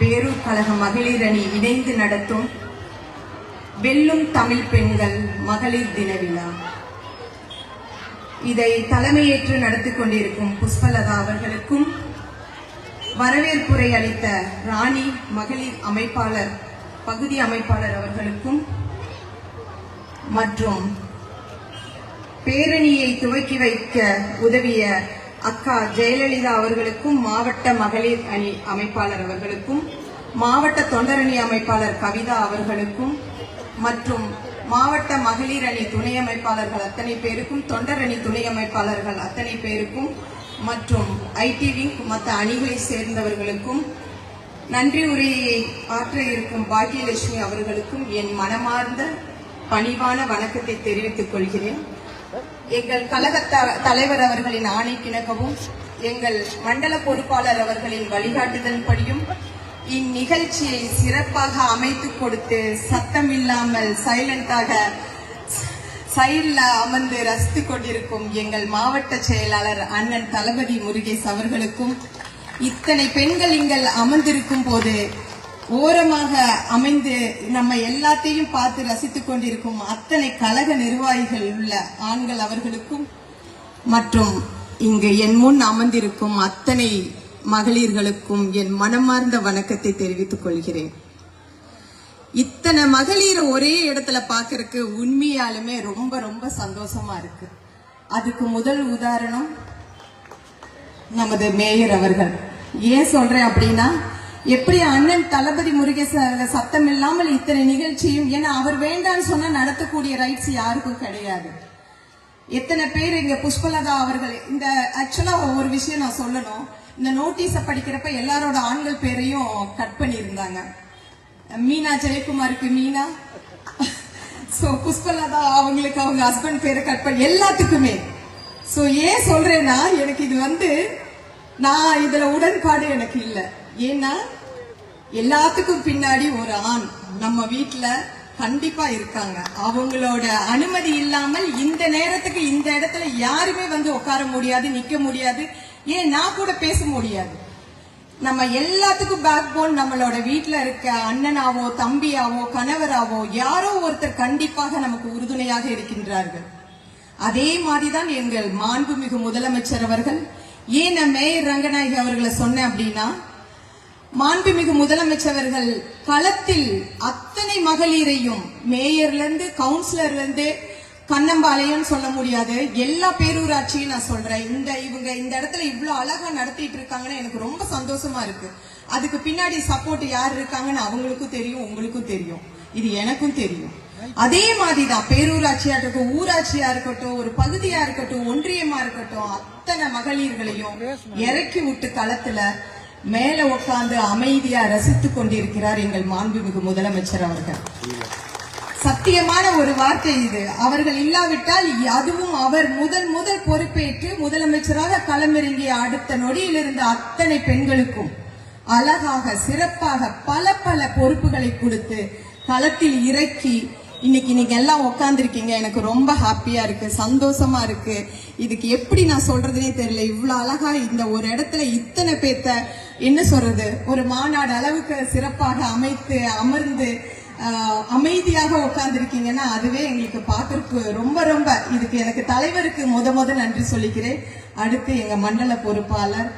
பேரூர் கழக மகளிர் அணி இணைந்து நடத்தும் வெல்லும் தமிழ் பெண்கள் மகளிர் தின விழா. இதை தலைமையேற்று நடத்தி கொண்டிருக்கும் புஷ்பலதா அவர்களுக்கும் வரவேற்புரை அளித்த ராணி மகளிர் அமைப்பாளர் பகுதி அமைப்பாளர் அவர்களுக்கும் மற்றும் பேரணியை துவக்கி வைக்க உதவிய அக்கா ஜெயலலிதா அவர்களுக்கும் மாவட்ட மகளிர் அணி அமைப்பாளர் அவர்களுக்கும் மாவட்ட தொண்டரணி அமைப்பாளர் கவிதா அவர்களுக்கும் மற்றும் மாவட்ட மகளிர் அணி துணை அமைப்பாளர்கள் அத்தனை பேருக்கும் தொண்டரணி துணை அமைப்பாளர்கள் அத்தனை பேருக்கும் மற்றும் ஐடி விங் மற்ற அணிகளை சேர்ந்தவர்களுக்கும் நன்றி உரையை ஆற்ற இருக்கும் பாக்கியலட்சுமி அவர்களுக்கும் என் மனமார்ந்த பணிவான வணக்கத்தை தெரிவித்துக் கொள்கிறேன். எங்கள் கழக த- தலைவர் அவர்களின் ஆணை கிணக்கவும் எங்கள் மண்டல பொறுப்பாளர் அவர்களின் வழிகாட்டுதல்படியும் இந்நிகழ்ச்சியை சிறப்பாக அமைத்துக் கொடுத்து சத்தம் இல்லாமல் சைலண்டாக சைடில் அமர்ந்து ரசித்து கொண்டிருக்கும் எங்கள் மாவட்ட செயலாளர் அண்ணன் தளபதி முருகேஷ் அவர்களுக்கும் இத்தனை பெண்கள் இங்கள் அமர்ந்திருக்கும் போது ஓரமாக அமைந்து நம்ம எல்லாத்தையும் பார்த்து ரசித்துக் கொண்டிருக்கும் அத்தனை கழக நிர்வாகிகள் உள்ள ஆண்கள் அவர்களுக்கும் மற்றும் இங்கு என் முன் அமர்ந்திருக்கும் அத்தனை மகளிர்களுக்கும் என் மனமார்ந்த வணக்கத்தை தெரிவித்துக் கொள்கிறேன். இத்தனை மகளிர் ஒரே இடத்துல பார்க்கறதுக்கு உண்மையாலுமே ரொம்ப ரொம்ப சந்தோஷமா இருக்கு. அதுக்கு முதல் உதாரணம் நமது மேயர் அவர்கள். ஏன் சொல்றேன் அப்படின்னா எப்படி அண்ணன் தளபதி முருகேச சத்தம் இல்லாமல் இத்தனை நிகழ்ச்சியும் ஏன்னா அவர் வேண்டாம்னு சொன்னா நடத்தக்கூடிய ரைட்ஸ் யாருக்கும் கிடையாது. எத்தனை பேர் இங்க புஷ்பலதா அவர்கள் இந்த ஆக்சுவலா ஒரு விஷயம் நான் சொல்லணும். இந்த நோட்டீஸை படிக்கிறப்ப எல்லாரோட ஆண்கள் பேரையும் கட் பண்ணியிருந்தாங்க. மீனா ஜெயக்குமாருக்கு மீனா. ஸோ புஷ்பலதா அவங்களுக்கு அவங்க ஹஸ்பண்ட் பேரை கட் பண்ணி எல்லாத்துக்குமே. ஸோ ஏன் சொல்றேன்னா எனக்கு இது வந்து நான் இதுல உடன்பாடு எனக்கு இல்லை. ஏன்னா எல்லாத்துக்கும் பின்னாடி ஒரு ஆண். நம்ம வீட்டுல கண்டிப்பா இருக்காங்க. அவங்களோட அனுமதி இல்லாமல் இந்த நேரத்துக்கு இந்த இடத்துல யாருமே வந்து உட்கார முடியாது நிக்க முடியாது. ஏன் நான் கூட பேச முடியாது. நம்ம எல்லாத்துக்கும் பேக் போன் நம்மளோட வீட்டில் இருக்க அண்ணனாவோ தம்பியாவோ கணவராவோ யாரோ ஒருத்தர் கண்டிப்பாக நமக்கு உறுதுணையாக இருக்கின்றார்கள். அதே மாதிரிதான் எங்கள் மாண்புமிகு முதலமைச்சர் அவர்கள் ஏன் நான் மேயர் ரங்கநாயகி அவர்களை சொன்னேன் அப்படின்னா மாண்புமிகு முதலமைச்சர்கள் களத்தில் அத்தனை மகளிரையும் மேயர்ல இருந்து கவுன்சிலர்ல இருந்து கண்ணம்பாளையம் சொல்ல முடியாது. எல்லா பேரூராட்சியும் நான் சொல்றேன். இந்த இவங்க இந்த இடத்துல இவ்வளவு அழகா நடத்திட்டு இருக்காங்கன்னு எனக்கு ரொம்ப சந்தோஷமா இருக்கு. அதுக்கு பின்னாடி சப்போர்ட் யார் இருக்காங்கன்னு அவங்களுக்கும் தெரியும் உங்களுக்கும் தெரியும். இது எனக்கும் தெரியும். அதே மாதிரிதான் பேரூராட்சியா இருக்கட்டும் ஊராட்சியா இருக்கட்டும் ஒரு பகுதியா இருக்கட்டும் ஒன்றியமா இருக்கட்டும் அத்தனை மகளிர்களையும் இறக்கி விட்டு களத்துல மேல உட்கார்ந்து அமைதியா ரசித்துக் கொண்டிருக்கிறார் எங்கள் மாண்புமிகு முதலமைச்சர் அவர்கள். சத்தியமான ஒரு வார்த்தை இது. அவர்கள் இல்லாவிட்டால் அதுவும் அவர் முதல் முதல் பொறுப்பேற்று முதலமைச்சராக களமிறங்கிய அடுத்த நொடியில் இருந்த அத்தனை பெண்களுக்கும் அழகாக சிறப்பாக பல பல பொறுப்புகளை கொடுத்து களத்தில் இறக்கி இன்னைக்கு நீங்க எல்லாம் உட்காந்துருக்கீங்க எனக்கு ரொம்ப ஹாப்பியா இருக்கு. சந்தோஷமா இருக்கு. இதுக்கு எப்படி நான் சொல்றதுனே தெரியல. இவ்வளவு அழகா இந்த ஒரு இடத்துல இத்தனை பேத்த என்ன சொல்றது ஒரு மாநாடு அளவுக்கு சிறப்பாக அமைத்து அமர்ந்து அமைதியாக உட்கார்ந்துருக்கீங்கன்னா அதுவே எங்களுக்கு பார்க்கறதுக்கு ரொம்ப ரொம்ப இதுக்கு எனக்கு தலைவருக்கு முத முத நன்றி சொல்லிக்கிறேன். அடுத்து எங்க மண்டல பொறுப்பாளர்